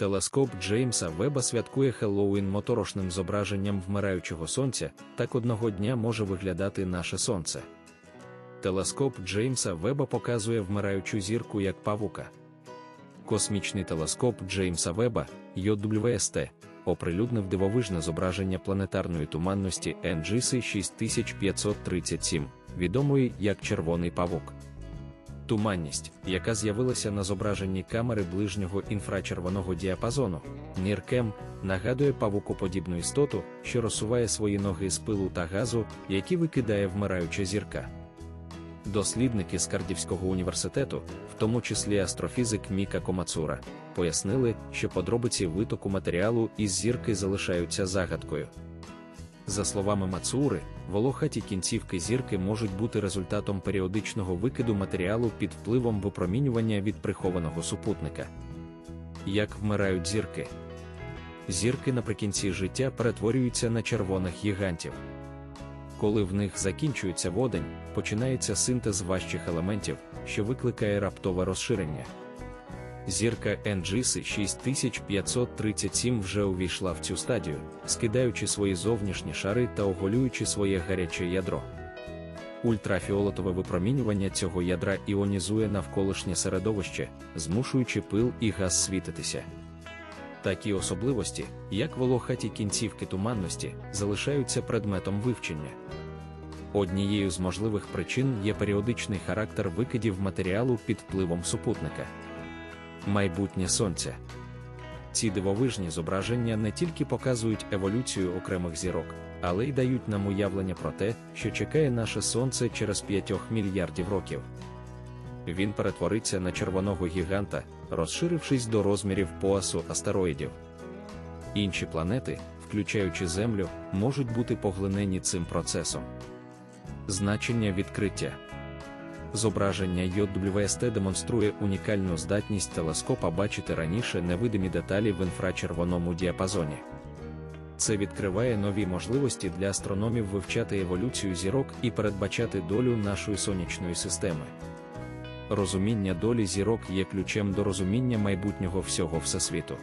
Телескоп Джеймса Веба святкує Хеллоуін моторошним зображенням вмираючого сонця, так одного дня може виглядати наше сонце. Телескоп Джеймса Веба показує вмираючу зірку як павука. Космічний телескоп Джеймса Веба JWST оприлюднив дивовижне зображення планетарної туманності NGC 6537, відомої як червоний павук. Туманність, яка з'явилася на зображенні камери ближнього інфрачервоного діапазону, NIRCam, нагадує павукоподібну істоту, що розсуває свої ноги з пилу та газу, які викидає вмираюча зірка. Дослідники з Кардівського університету, в тому числі астрофізик Міка Комацура, пояснили, що подробиці витоку матеріалу із зірки залишаються загадкою. За словами Мацури, волохаті кінцівки зірки можуть бути результатом періодичного викиду матеріалу під впливом випромінювання від прихованого супутника. Як вмирають зірки? Зірки наприкінці життя перетворюються на червоних гігантів. Коли в них закінчується водень, починається синтез важчих елементів, що викликає раптове розширення. Зірка NGC 6537 вже увійшла в цю стадію, скидаючи свої зовнішні шари та оголюючи своє гаряче ядро. Ультрафіолетове випромінювання цього ядра іонізує навколишнє середовище, змушуючи пил і газ світитися. Такі особливості, як волохаті кінцівки туманності, залишаються предметом вивчення. Однією з можливих причин є періодичний характер викидів матеріалу під впливом супутника. Майбутнє сонця. Ці дивовижні зображення не тільки показують еволюцію окремих зірок, але й дають нам уявлення про те, що чекає наше сонце через 5 мільярдів років. Він перетвориться на червоного гіганта, розширившись до розмірів поясу астероїдів. Інші планети, включаючи Землю, можуть бути поглинені цим процесом. Значення відкриття Зображення JWST демонструє унікальну здатність телескопа бачити раніше невидимі деталі в інфрачервоному діапазоні. Це відкриває нові можливості для астрономів вивчати еволюцію зірок і передбачати долю нашої сонячної системи. Розуміння долі зірок є ключем до розуміння майбутнього всього всесвіту.